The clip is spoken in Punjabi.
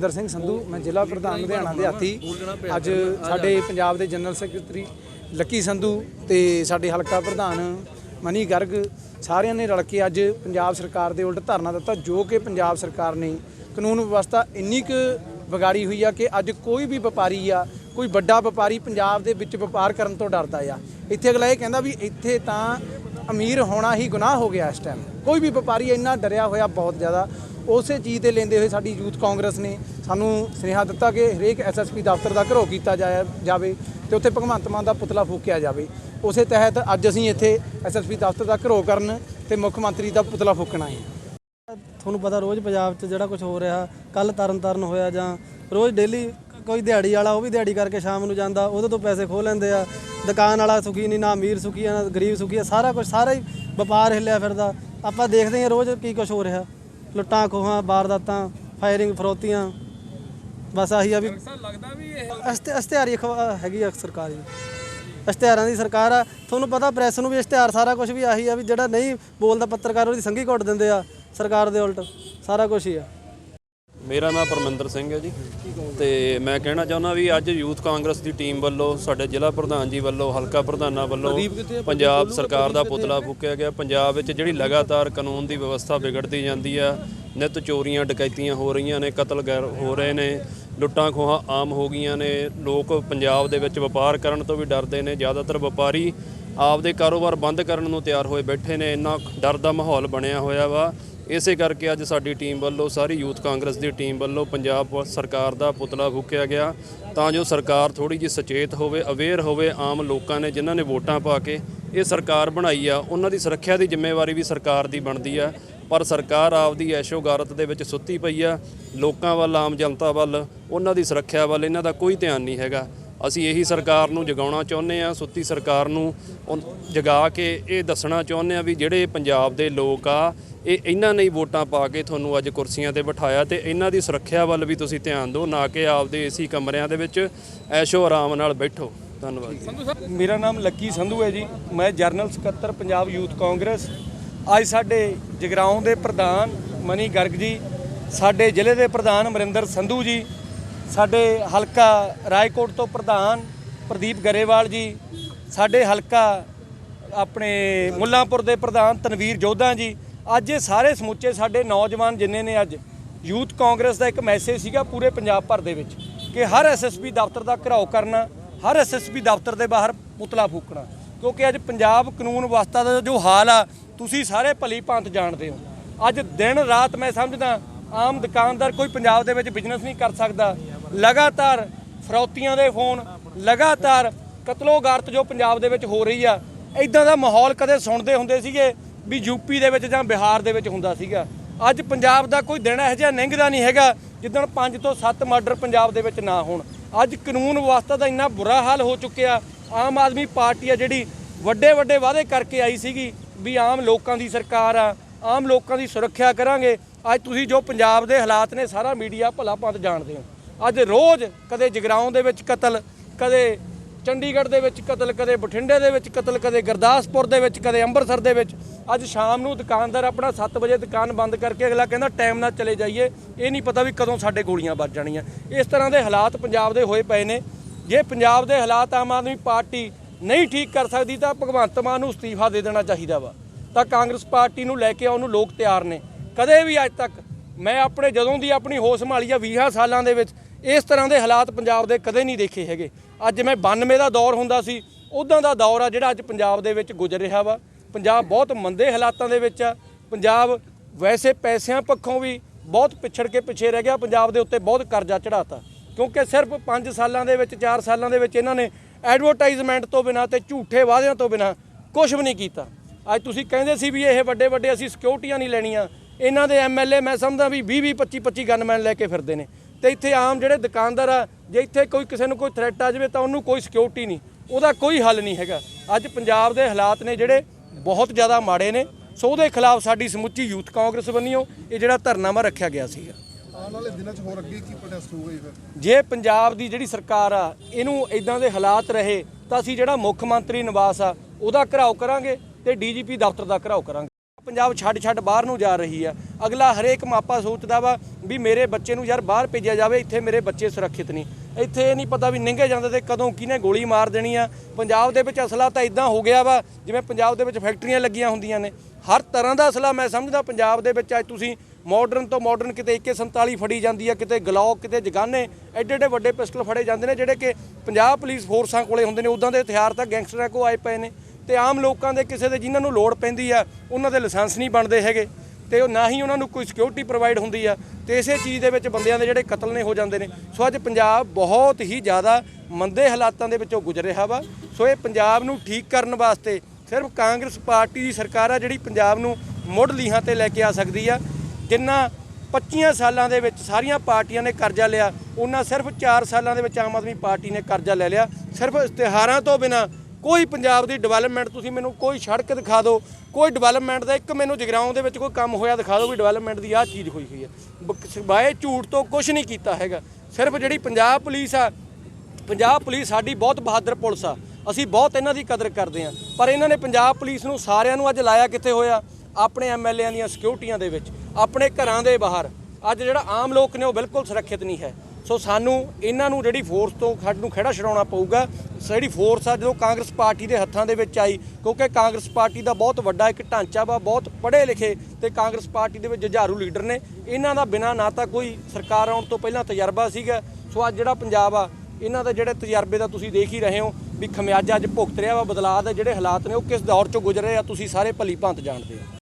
ਅਮਰਿੰਦਰ ਸਿੰਘ ਸੰਧੂ, ਮੈਂ ਜ਼ਿਲ੍ਹਾ ਪ੍ਰਧਾਨ ਲੁਧਿਆਣਾ ਦੇ ਹਾਤੀ ਅੱਜ ਸਾਡੇ ਪੰਜਾਬ ਦੇ ਜਨਰਲ ਸੈਕਟਰੀ ਲੱਕੀ ਸੰਧੂ ਤੇ ਸਾਡੇ ਹਲਕਾ ਪ੍ਰਧਾਨ ਮਨੀ ਗਰਗ, ਸਾਰਿਆਂ ਨੇ ਰਲ ਕੇ ਅੱਜ ਪੰਜਾਬ ਸਰਕਾਰ ਦੇ ਉਲਟ ਧਰਨਾ ਦਿੱਤਾ, ਜੋ ਕਿ ਪੰਜਾਬ ਸਰਕਾਰ ਨੇ ਕਾਨੂੰਨ ਵਿਵਸਥਾ ਇੰਨੀ ਕੁ ਵਿਗਾੜੀ ਹੋਈ ਆ ਕਿ ਅੱਜ ਕੋਈ ਵੀ ਵਪਾਰੀ ਆ, ਕੋਈ ਵੱਡਾ ਵਪਾਰੀ ਪੰਜਾਬ ਦੇ ਵਿੱਚ ਵਪਾਰ ਕਰਨ ਤੋਂ ਡਰਦਾ ਆ। ਇੱਥੇ ਅਗਲਾ ਇਹ ਕਹਿੰਦਾ ਵੀ ਇੱਥੇ ਤਾਂ ਅਮੀਰ ਹੋਣਾ ਹੀ ਗੁਨਾਹ ਹੋ ਗਿਆ ਇਸ ਟਾਈਮ ਕੋਈ ਵੀ ਵਪਾਰੀ ਇੰਨਾ ਡਰਿਆ ਹੋਇਆ ਬਹੁਤ ਜ਼ਿਆਦਾ। ਉਸੇ ਚੀਜ਼ ਤੇ ਲੈਂਦੇ ਹੋਏ ਸਾਡੀ ਯੂਥ ਕਾਂਗਰਸ ਨੇ ਸਾਨੂੰ ਸੁਨੇਹਾ ਦਿੱਤਾ ਕਿ ਹਰੇਕ ਐਸਐਸਪੀ ਦਫ਼ਤਰ ਦਾ ਘਰੋ ਕੀਤਾ ਜਾਇਆ ਜਾਵੇ ਤੇ ਉੱਥੇ ਭਗਵੰਤ ਮਾਨ ਦਾ ਪੁਤਲਾ ਫੂਕਿਆ ਜਾਵੇ। ਉਸੇ ਤਹਿਤ ਅੱਜ ਅਸੀਂ ਇੱਥੇ ਐਸਐਸਪੀ ਦਫ਼ਤਰ ਦਾ ਘਰੋ ਕਰਨ ਤੇ ਮੁੱਖ ਮੰਤਰੀ ਦਾ ਪੁਤਲਾ ਫੂਕਣਾ ਹੈ। ਤੁਹਾਨੂੰ ਪਤਾ ਰੋਜ਼ ਪੰਜਾਬ 'ਚ ਜਿਹੜਾ ਕੁਝ ਹੋ ਰਿਹਾ ਕੱਲ ਤਰਨ ਤਾਰਨ ਹੋਇਆ ਜਾਂ ਰੋਜ਼ ਡੇਲੀ ਕੋਈ ਦਿਹਾੜੀ ਵਾਲਾ ਉਹ ਵੀ ਦਿਹਾੜੀ ਕਰਕੇ ਸ਼ਾਮ ਨੂੰ ਜਾਂਦਾ, ਉਹਦੇ ਤੋਂ ਪੈਸੇ ਖੋਹ ਲੈਂਦੇ ਆ। ਦੁਕਾਨ ਵਾਲਾ ਸੁਖੀ ਨਹੀਂ ਨਾ ਅਮੀਰ ਸੁਖੀ ਆ, ਨਾ ਗਰੀਬ ਸੁਖੀ ਆ, ਸਾਰਾ ਕੁਝ ਸਾਰਾ ਹੀ ਵਪਾਰ ਹਿੱਲਿਆ ਫਿਰਦਾ। ਆਪਾਂ ਦੇਖਦੇ ਹਾਂ ਰੋਜ਼ ਕੀ ਕੁਝ ਹੋ ਰਿਹਾ। ਲੁੱਟਾਂ ਖੋਹਾਂ ਵਾਰਦਾਤਾਂ ਫਾਇਰਿੰਗ ਫਰੋਤੀਆਂ ਬਸ ਆਹੀ ਆ ਵੀ ਲੱਗਦਾ ਵੀ ਇਹ ਇਸ਼ਤਿਹਾਰੀ ਅਖਵਾ- ਹੈਗੀ ਆ ਸਰਕਾਰ ਜੀ। ਇਸ਼ਤਿਹਾਰਾਂ ਦੀ ਸਰਕਾਰ ਆ। ਤੁਹਾਨੂੰ ਪਤਾ ਪ੍ਰੈਸ ਨੂੰ ਵੀ ਇਸ਼ਤਿਹਾਰ ਸਾਰਾ ਕੁਝ ਵੀ ਆਹੀ ਆ ਵੀ ਜਿਹੜਾ ਨਹੀਂ ਬੋਲਦਾ ਪੱਤਰਕਾਰ ਉਹਦੀ ਸੰਗੀ ਘੋਟ ਦਿੰਦੇ ਆ। ਸਰਕਾਰ ਦੇ ਉਲਟ ਸਾਰਾ ਕੁਝ ਹੀ ਆ। ਮੇਰਾ ਨਾਮ ਪਰਮਿੰਦਰ ਸਿੰਘ ਹੈ ਜੀ। ਤੇ ਮੈਂ ਕਹਿਣਾ ਚਾਹੁੰਦਾ ਵੀ ਅੱਜ ਯੂਥ ਕਾਂਗਰਸ ਦੀ ਟੀਮ ਵੱਲੋਂ ਸਾਡੇ ਜ਼ਿਲ੍ਹਾ ਪ੍ਰਧਾਨ ਜੀ ਵੱਲੋਂ ਹਲਕਾ ਪ੍ਰਧਾਨਾਂ ਵੱਲੋਂ ਪੰਜਾਬ ਸਰਕਾਰ ਦਾ ਪੁਤਲਾ ਫੂਕਿਆ ਗਿਆ। ਪੰਜਾਬ ਵਿੱਚ ਜਿਹੜੀ ਲਗਾਤਾਰ ਕਾਨੂੰਨ ਦੀ ਵਿਵਸਥਾ ਵਿਗੜਦੀ ਜਾਂਦੀ ਆ ਨਿਤ ਚੋਰੀਆਂ ਡਕੈਤੀਆਂ ਹੋ ਰਹੀਆਂ ਨੇ ਕਤਲ ਗੈਰ ਹੋ ਰਹੇ ਨੇ ਲੁੱਟਾਂ ਖੋਹਾਂ ਆਮ ਹੋ ਗਈਆਂ ਨੇ ਲੋਕ ਪੰਜਾਬ ਦੇ ਵਿੱਚ ਵਪਾਰ ਕਰਨ ਤੋਂ ਵੀ ਡਰਦੇ ਨੇ ਜ਼ਿਆਦਾਤਰ ਵਪਾਰੀ ਆਪਦੇ ਕਾਰੋਬਾਰ ਬੰਦ ਕਰਨ ਨੂੰ ਤਿਆਰ ਹੋਏ ਬੈਠੇ ਨੇ ਇੰਨਾ ਡਰ ਦਾ ਮਾਹੌਲ ਬਣਿਆ ਹੋਇਆ ਵਾ। ਇਸੇ ਕਰਕੇ ਅੱਜ ਸਾਡੀ ਟੀਮ ਵੱਲੋਂ, ਸਾਰੀ ਯੂਥ ਕਾਂਗਰਸ ਦੀ ਟੀਮ ਵੱਲੋਂ ਪੰਜਾਬ ਪ- ਸਰਕਾਰ ਦਾ ਪੁਤਲਾ ਫੂਕਿਆ ਗਿਆ। ਤਾਂ ਜੋ ਸਰਕਾਰ ਥੋੜੀ ਜਿਹੀ ਸੁਚੇਤ ਹੋਵੇ ਅਵੇਅਰ ਹੋਵੇ ਆਮ ਲੋਕਾਂ ਨੇ ਜਿਨ੍ਹਾਂ ਨੇ ਵੋਟਾਂ ਪਾ ਕੇ ਇਹ ਸਰਕਾਰ ਬਣਾਈ ਆ, ਉਹਨਾਂ ਦੀ ਸੁਰੱਖਿਆ ਦੀ ਜ਼ਿੰਮੇਵਾਰੀ ਵੀ ਸਰਕਾਰ ਦੀ ਬਣਦੀ ਆ। ਪਰ ਸਰਕਾਰ ਆਪਦੀ ਐਸ਼ੋਗਾਰਤ ਦੇ ਵਿੱਚ ਸੁੱਤੀ ਪਈ ਆ। ਲੋਕਾਂ ਵੱਲ, ਆਮ ਜਨਤਾ ਵੱਲ, ਉਹਨਾਂ ਦੀ ਸੁਰੱਖਿਆ ਵੱਲ ਇਹਨਾਂ ਦਾ ਕੋਈ ਧਿਆਨ ਨਹੀਂ ਹੈਗਾ। ਅਸੀਂ ਇਹੀ ਸਰਕਾਰ ਨੂੰ ਜਗਾਉਣਾ ਚਾਹੁੰਦੇ ਆ ਸੁੱਤੀ ਸਰਕਾਰ ਨੂੰ ਜਗਾ ਕੇ ਇਹ ਦੱਸਣਾ ਚਾਹੁੰਦੇ ਆ ਵੀ ਜਿਹੜੇ ਪੰਜਾਬ ਦੇ ਲੋਕ ਆ, ਇਹ ਇਹਨਾਂ ਨੇ ਵੋਟਾਂ ਪਾ ਕੇ ਤੁਹਾਨੂੰ ਅੱਜ ਕੁਰਸੀਆਂ ਤੇ ਬਿਠਾਇਆ ਤੇ ਇਹਨਾਂ ਦੀ ਸੁਰੱਖਿਆ ਵੱਲ ਵੀ ਤੁਸੀਂ ਧਿਆਨ ਦਿਓ, ਨਾ ਕਿ ਆਪਦੇ ਏਸੀ ਕਮਰਿਆਂ ਦੇ ਵਿੱਚ ਐਸ਼ੋ ਆਰਾਮ ਨਾਲ ਬੈਠੋ। ਧੰਨਵਾਦ ਮੇਰਾ ਨਾਮ ਲੱਕੀ ਸੰਧੂ ਹੈ ਜੀ। ਮੈਂ ਜਰਨਲ ਸਕੱਤਰ, ਪੰਜਾਬ ਯੂਥ ਕਾਂਗਰਸ। ਅੱਜ ਸਾਡੇ ਜਗਰਾਉਂ ਦੇ ਪ੍ਰਧਾਨ ਮਨੀ ਗਰਗ ਜੀ, ਸਾਡੇ ਜ਼ਿਲ੍ਹੇ ਦੇ ਪ੍ਰਧਾਨ ਅਮਰਿੰਦਰ ਸੰਧੂ ਜੀ ਸਾਡੇ ਹਲਕਾ ਰਾਏਕੋਟ ਤੋਂ ਪ੍ਰਧਾਨ ਪ੍ਰਦੀਪ ਗਰੇਵਾਲ ਜੀ, ਸਾਡੇ ਹਲਕਾ ਆਪਣੇ ਮੁੱਲਾਂਪੁਰ ਦੇ ਪ੍ਰਧਾਨ ਤਨਵੀਰ ਜੋਧਾ ਜੀ, ਅੱਜ ਇਹ ਸਾਰੇ ਸਮੁੱਚੇ ਸਾਡੇ ਨੌਜਵਾਨ ਜਿੰਨੇ ਨੇ ਅੱਜ ਯੂਥ ਕਾਂਗਰਸ ਦਾ ਇੱਕ ਮੈਸੇਜ ਸੀਗਾ ਪੂਰੇ ਪੰਜਾਬ ਭਰ ਦੇ ਵਿੱਚ ਕਿ ਹਰ ਐਸਐਸਪੀ ਦਫ਼ਤਰ ਦਾ ਘਰਾਓ ਕਰਨਾ, ਹਰ ਐਸਐਸਪੀ ਦਫ਼ਤਰ ਦੇ ਬਾਹਰ ਪੁਤਲਾ ਫੂਕਣਾ, ਕਿਉਂਕਿ ਅੱਜ ਪੰਜਾਬ ਕਾਨੂੰਨ ਵਿਵਸਥਾ ਦਾ ਜੋ ਹਾਲ ਆ, ਤੁਸੀਂ ਸਾਰੇ ਭਲੀ ਭਾਂਤ ਜਾਣਦੇ ਹੋ। ਅੱਜ ਦਿਨ ਰਾਤ ਮੈਂ ਸਮਝਦਾ, ਆਮ ਦੁਕਾਨਦਾਰ ਕੋਈ ਪੰਜਾਬ ਦੇ ਵਿੱਚ ਬਿਜ਼ਨਸ ਨਹੀਂ ਕਰ ਸਕਦਾ ਲਗਾਤਾਰ ਫਰੌਤੀਆਂ ਦੇ ਫੋਨ, ਲਗਾਤਾਰ ਕਤਲੋਗਾਰਤ ਜੋ ਪੰਜਾਬ ਦੇ ਵਿੱਚ ਹੋ ਰਹੀ ਆ ਇਦਾਂ ਦਾ ਮਾਹੌਲ ਕਦੇ ਸੁਣਦੇ ਹੁੰਦੇ ਸੀਗੇ ਵੀ ਯੂਪੀ ਦੇ ਵਿੱਚ ਜਾਂ ਬਿਹਾਰ ਦੇ ਵਿੱਚ ਹੁੰਦਾ ਸੀਗਾ। ਅੱਜ ਪੰਜਾਬ ਦਾ ਕੋਈ ਦਿਨ ਇਹੋ ਜਿਹਾ ਲੰਘਦਾ ਨਹੀਂ ਹੈਗਾ ਜਿੱਦਣ 5 ਤੋਂ 7 ਮਰਡਰ ਪੰਜਾਬ ਦੇ ਵਿੱਚ ਨਾ ਹੋਣ। ਅੱਜ ਕਾਨੂੰਨ ਵਿਵਸਥਾ ਦਾ ਇੰਨਾ ਬੁਰਾ ਹਾਲ ਹੋ ਚੁੱਕਿਆ, ਆਮ ਆਦਮੀ ਪਾਰਟੀ ਆ ਜਿਹੜੀ ਵੱਡੇ ਵੱਡੇ ਵਾਅਦੇ ਕਰਕੇ ਆਈ ਸੀਗੀ ਵੀ ਆਮ ਲੋਕਾਂ ਦੀ ਸਰਕਾਰ ਆ, ਆਮ ਲੋਕਾਂ ਦੀ ਸੁਰੱਖਿਆ ਕਰਾਂਗੇ। ਅੱਜ ਤੁਸੀਂ ਜੋ ਪੰਜਾਬ ਦੇ ਹਾਲਾਤ ਨੇ ਸਾਰਾ ਮੀਡੀਆ ਭਲਾ ਭਾਂਤ ਜਾਣਦੇ ਹੋ। ਅੱਜ ਰੋਜ਼ ਕਦੇ ਜਗਰਾਉਂ ਦੇ ਵਿੱਚ ਕਤਲ, ਕਦੇ ਚੰਡੀਗੜ੍ਹ ਦੇ ਵਿੱਚ ਕਤਲ, ਕਦੇ ਬਠਿੰਡੇ ਦੇ ਵਿੱਚ ਕਤਲ, ਕਦੇ ਗੁਰਦਾਸਪੁਰ ਦੇ ਵਿੱਚ, ਕਦੇ ਅੰਮ੍ਰਿਤਸਰ ਦੇ ਵਿੱਚ। ਅੱਜ ਸ਼ਾਮ ਨੂੰ ਦੁਕਾਨਦਾਰ ਆਪਣਾ 7 ਵਜੇ ਦੁਕਾਨ ਬੰਦ ਕਰਕੇ ਅਗਲਾ ਕਹਿੰਦਾ ਟਾਈਮ ਨਾਲ ਚਲੇ ਜਾਈਏ। ਇਹ ਨਹੀਂ ਪਤਾ ਵੀ ਕਦੋਂ ਸਾਡੇ ਗੋਲੀਆਂ ਵੱਜ ਜਾਣੀਆਂ। ਇਸ ਤਰ੍ਹਾਂ ਦੇ ਹਾਲਾਤ ਪੰਜਾਬ ਦੇ ਹੋਏ ਪਏ ਨੇ। ਜੇ ਪੰਜਾਬ ਦੇ ਹਾਲਾਤ ਆਮ ਆਦਮੀ ਪਾਰਟੀ ਨਹੀਂ ਠੀਕ ਕਰ ਸਕਦੀ, ਤਾਂ ਭਗਵੰਤ ਮਾਨ ਨੂੰ ਅਸਤੀਫਾ ਦੇ ਦੇਣਾ ਚਾਹੀਦਾ ਵਾ। ਤਾਂ ਕਾਂਗਰਸ ਪਾਰਟੀ ਨੂੰ ਲੈ ਕੇ ਆਉਣ ਨੂੰ ਲੋਕ ਤਿਆਰ ਨੇ। ਕਦੇ ਵੀ ਅੱਜ ਤੱਕ ਮੈਂ ਆਪਣੇ, ਜਦੋਂ ਦੀ ਆਪਣੀ ਹੋਸ਼ ਸੰਭਾਲੀ ਆ 20 ਸਾਲਾਂ ਦੇ ਵਿੱਚ ਇਸ ਤਰ੍ਹਾਂ ਦੇ ਹਾਲਾਤ ਪੰਜਾਬ ਦੇ ਕਦੇ ਨਹੀਂ ਦੇਖੇ ਹੈਗੇ। ਅੱਜ ਮੈਂ 92 ਦਾ ਦੌਰ ਹੁੰਦਾ ਸੀ, ਉਦਾਂ ਦਾ ਦੌਰ ਆ ਜਿਹੜਾ ਅੱਜ ਪੰਜਾਬ ਦੇ ਵਿੱਚ ਗੁਜ਼ਰ ਰਿਹਾ ਵਾ। ਪੰਜਾਬ ਬਹੁਤ ਮੰਦੇ ਹਾਲਾਤਾਂ ਦੇ ਵਿੱਚ ਆ। ਪੰਜਾਬ ਵੈਸੇ ਪੈਸਿਆਂ ਪੱਖੋਂ ਵੀ ਬਹੁਤ ਪਿਛੜ ਕੇ ਪਿੱਛੇ ਰਹਿ ਗਿਆ, ਪੰਜਾਬ ਦੇ ਉੱਤੇ ਬਹੁਤ ਕਰਜ਼ਾ ਚੜਾਤਾ ਕਿਉਂਕਿ ਸਿਰਫ 5 ਸਾਲਾਂ ਦੇ ਵਿੱਚ 4 ਸਾਲਾਂ ਦੇ ਵਿੱਚ ਇਹਨਾਂ ਨੇ ਐਡਵਰਟਾਈਜ਼ਮੈਂਟ ਤੋਂ ਬਿਨਾ ਤੇ ਝੂਠੇ ਵਾਅਦਿਆਂ ਤੋਂ ਬਿਨਾ ਕੁਝ ਵੀ ਨਹੀਂ ਕੀਤਾ। ਅੱਜ ਤੁਸੀਂ ਕਹਿੰਦੇ ਸੀ ਵੀ ਇਹ ਵੱਡੇ ਵੱਡੇ ਅਸੀਂ ਸਿਕਿਉਰਟੀਆਂ ਨਹੀਂ ਲੈਣੀਆਂ। ਇਹਨਾਂ ਦੇ ਐਮਐਲਏ ਮੈਂ ਸਮਝਦਾ ਵੀ 20 20 25 25 ਗਨਮੈਨ ਲੈ ਕੇ ਫਿਰਦੇ ਨੇ। ਤੇ ਇੱਥੇ ਆਮ ਜਿਹੜੇ ਦੁਕਾਨਦਾਰ ਆ ਜੇ ਇੱਥੇ ਕੋਈ ਕਿਸੇ ਨੂੰ ਕੋਈ ਥ੍ਰੈਟ ਆ ਜਾਵੇ ਤਾਂ ਉਹਨੂੰ ਕੋਈ ਸਿਕਿਉਰਿਟੀ ਨਹੀਂ। ਉਹਦਾ ਕੋਈ ਹੱਲ ਨਹੀਂ ਹੈਗਾ। ਅੱਜ ਪੰਜਾਬ ਦੇ ਹਾਲਾਤ ਨੇ ਜਿਹੜੇ ਬਹੁਤ ਜ਼ਿਆਦਾ ਮਾੜੇ ਨੇ। ਸੋ ਉਹਦੇ ਖਿਲਾਫ ਸਾਡੀ ਸਮੁੱਚੀ ਯੂਥ ਕਾਂਗਰਸ ਵੱਲੋਂ ਇਹ ਜਿਹੜਾ ਧਰਨਾਵਾ ਰੱਖਿਆ ਗਿਆ ਸੀਗਾ ਆਉਣ ਵਾਲੇ ਦਿਨਾਂ 'ਚ ਹੋਰ ਅੱਗੇ ਕੀ ਪ੍ਰੋਟੈਸਟ ਹੋਊਗਾ ਫਿਰ? ਜੇ ਪੰਜਾਬ ਦੀ ਜਿਹੜੀ ਸਰਕਾਰ ਆ ਇਹਨੂੰ ਇਦਾਂ ਦੇ ਹਾਲਾਤ ਰਹੇ ਤਾਂ ਅਸੀਂ ਜਿਹੜਾ ਮੁੱਖ ਮੰਤਰੀ ਨਿਵਾਸ ਆ ਉਹਦਾ ਘਰਾਓ ਕਰਾਂਗੇ ਤੇ ਡੀਜੀਪੀ ਦਫ਼ਤਰ ਦਾ ਘਰਾਓ ਕਰਾਂਗੇ। ਪੰਜਾਬ ਛੱਡ ਛੱਡ ਬਾਹਰ ਨੂੰ ਜਾ ਰਹੀ ਆ। ਅਗਲਾ ਹਰੇਕ ਮਾਪਾ ਸੋਚਦਾ ਵਾ ਵੀ ਮੇਰੇ ਬੱਚੇ ਨੂੰ ਯਾਰ ਬਾਹਰ ਭੇਜਿਆ ਜਾਵੇ, ਇੱਥੇ ਮੇਰੇ ਬੱਚੇ ਸੁਰੱਖਿਅਤ ਨਹੀਂ। ਇੱਥੇ ਇਹ ਨਹੀਂ ਪਤਾ ਵੀ ਨਿੰਗੇ ਜਾਂਦੇ ਤੇ ਕਦੋਂ ਕਿਹਨੇ ਗੋਲੀ ਮਾਰ ਦੇਣੀ ਆ। ਪੰਜਾਬ ਦੇ ਵਿੱਚ ਅਸਲਾ ਤਾਂ ਇਦਾਂ ਹੋ ਗਿਆ ਵਾ, ਜਿਵੇਂ ਪੰਜਾਬ ਦੇ ਵਿੱਚ ਫੈਕਟਰੀਆਂ ਲੱਗੀਆਂ ਹੁੰਦੀਆਂ ਨੇ। ਹਰ ਤਰ੍ਹਾਂ ਦਾ ਅਸਲਾ ਮੈਂ ਸਮਝਦਾ ਪੰਜਾਬ ਦੇ ਵਿੱਚ ਅੱਜ ਤੁਸੀਂ ਮਾਡਰਨ ਤੋਂ ਮਾਡਰਨ ਕਿਤੇ AK47 ਫੜੀ ਜਾਂਦੀ ਆ, ਕਿਤੇ ਗਲੌਕ, ਕਿਤੇ ਜਗਾਨੇ, ਐਡੇ ਐਡੇ ਵੱਡੇ ਪਿਸਟਲ ਫੜੇ ਜਾਂਦੇ ਨੇ, ਜਿਹੜੇ ਕਿ ਪੰਜਾਬ ਪੁਲਿਸ ਫੋਰਸਾਂ ਕੋਲੇ ਹੁੰਦੇ ਨੇ। ਉਦਾਂ ਦੇ ਹਥਿਆਰ ਤਾਂ ਗੈਂਗਸਟਰਾਂ ਕੋਲ ਆਏ ਪਏ ਨੇ। ਤੇ ਆਮ ਲੋਕਾਂ ਦੇ ਕਿਸੇ ਦੇ ਜਿਨ੍ਹਾਂ ਨੂੰ ਲੋੜ ਪੈਂਦੀ ਆ, ਉਹਨਾਂ ਦੇ ਲਾਇਸੈਂਸ ਨਹੀਂ ਬਣਦੇ ਹੈਗੇ। ਤੇ ਉਹ ਨਾ ਹੀ ਉਹਨਾਂ ਨੂੰ ਕੋਈ ਸਿਕਿਉਰਿਟੀ ਪ੍ਰੋਵਾਈਡ ਹੁੰਦੀ ਆ। ਤੇ ਇਸੇ ਚੀਜ਼ ਦੇ ਵਿੱਚ ਬੰਦਿਆਂ ਦੇ ਜਿਹੜੇ ਕਤਲ ਨੇ, ਹੋ ਜਾਂਦੇ ਨੇ। ਸੋ ਅੱਜ ਪੰਜਾਬ ਬਹੁਤ ਹੀ ਜ਼ਿਆਦਾ ਮੰਦੇ ਹਾਲਾਤਾਂ ਦੇ ਵਿੱਚੋਂ ਗੁਜ਼ਰ ਰਿਹਾ ਵਾ। ਸੋ ਇਹ ਪੰਜਾਬ ਨੂੰ ਠੀਕ ਕਰਨ ਵਾਸਤੇ ਸਿਰਫ ਕਾਂਗਰਸ ਪਾਰਟੀ ਦੀ ਸਰਕਾਰ ਆ ਜਿਹੜੀ ਪੰਜਾਬ ਨੂੰ ਮੁੱਢ ਲੀਹਾਂ ਤੇ ਲੈ ਕੇ ਆ ਸਕਦੀ ਆ। ਜਿੰਨਾ 25 ਸਾਲਾਂ ਦੇ ਵਿੱਚ ਸਾਰੀਆਂ ਪਾਰਟੀਆਂ ਨੇ ਕਰਜ਼ਾ ਲਿਆ ਉਹਨਾਂ ਸਿਰਫ 4 ਸਾਲਾਂ ਦੇ ਵਿੱਚ ਆਮ ਆਦਮੀ ਪਾਰਟੀ ਨੇ ਕਰਜ਼ਾ ਲੈ ਲਿਆ। ਸਿਰਫ ਇਸ਼ਤਿਹਾਰਾਂ ਤੋਂ ਬਿਨਾ ਕੋਈ ਪੰਜਾਬ ਦੀ ਡਿਵੈਲਪਮੈਂਟ ਤੁਸੀਂ ਮੈਨੂੰ ਕੋਈ ਸੜਕ ਦਿਖਾ ਦਿਓ, ਕੋਈ ਡਿਵੈਲਪਮੈਂਟ ਦਾ ਇੱਕ ਮੈਨੂੰ ਜਗਰਾਉਂ ਦੇ ਵਿੱਚ ਕੋਈ ਕੰਮ ਹੋਇਆ ਦਿਖਾ ਦਿਓ ਵੀ ਡਿਵੈਲਪਮੈਂਟ ਦੀ ਆਹ ਚੀਜ਼ ਹੋਈ ਹੋਈ ਹੈ। ਬ- ਬਾਏ ਝੂਠ ਤੋਂ ਕੁਝ ਨਹੀਂ ਕੀਤਾ ਹੈਗਾ। ਸਿਰਫ ਜਿਹੜੀ ਪੰਜਾਬ ਪੁਲਿਸ ਆ, ਪੰਜਾਬ ਪੁਲਿਸ ਸਾਡੀ ਬਹੁਤ ਬਹਾਦਰ ਪੁਲਿਸ ਆ। ਅਸੀਂ ਬਹੁਤ ਇਹਨਾਂ ਦੀ ਕਦਰ ਕਰਦੇ ਆ ਪਰ ਇਹਨਾਂ ਨੇ ਪੰਜਾਬ ਪੁਲਿਸ ਨੂੰ ਸਾਰਿਆਂ ਨੂੰ ਅੱਜ ਲਾਇਆ ਕਿੱਥੇ ਹੋਇਆ? ਆਪਣੇ ਐਮਐਲਏਆਂ ਦੀਆਂ ਸਿਕਿਉਰਟੀਆਂ ਦੇ ਵਿੱਚ, ਆਪਣੇ ਘਰਾਂ ਦੇ ਬਾਹਰ। ਅੱਜ ਜਿਹੜਾ ਆਮ ਲੋਕ ਨੇ ਉਹ ਬਿਲਕੁਲ ਸੁਰੱਖਿਅਤ ਨਹੀਂ ਹੈ। ਸੋ ਸਾਨੂੰ ਇਹਨਾਂ ਨੂੰ ਜਿਹੜੀ ਫੋਰਸ ਤੋਂ ਸਾਨੂੰ ਖੜਾ ਛਡਾਉਣਾ ਪਊਗਾ, ਜਿਹੜੀ ਫੋਰਸ ਆ ਜਦੋਂ ਕਾਂਗਰਸ ਪਾਰਟੀ ਦੇ ਹੱਥਾਂ ਦੇ ਵਿੱਚ ਆਈ, ਕਿਉਂਕਿ ਕਾਂਗਰਸ ਪਾਰਟੀ ਦਾ ਬਹੁਤ ਵੱਡਾ ਇੱਕ ਢਾਂਚਾ ਵਾ, ਬਹੁਤ ਪੜ੍ਹੇ ਲਿਖੇ ਤੇ ਕਾਂਗਰਸ ਪਾਰਟੀ ਦੇ ਵਿੱਚ ਜੁਝਾਰੂ ਲੀਡਰ ਨੇ। ਇਹਨਾਂ ਦਾ ਬਿਨਾਂ ਨਾ ਤਾਂ ਕੋਈ ਸਰਕਾਰ ਆਉਣ ਤੋਂ ਪਹਿਲਾਂ ਤਜਰਬਾ ਸੀਗਾ। ਸੋ ਅੱਜ ਜਿਹੜਾ ਪੰਜਾਬ ਆ, ਇਹਨਾਂ ਦਾ ਜਿਹੜੇ ਤਜਰਬੇ ਦਾ ਤੁਸੀਂ ਦੇਖ ਹੀ ਰਹੇ ਹੋ ਵੀ ਖਮਿਆਜਾ ਅੱਜ ਭੁਗਤ ਰਿਹਾ ਵਾ, ਬਦਲਾਅ ਦੇ ਜਿਹੜੇ ਹਾਲਾਤ ਨੇ, ਉਹ ਕਿਸ ਦੌਰ ਚੋਂ ਗੁਜ਼ਰ ਰਹੇ ਆ, ਤੁਸੀਂ ਸਾਰੇ ਭਲੀ ਭਾਂਤ ਜਾਣਦੇ ਹੋ।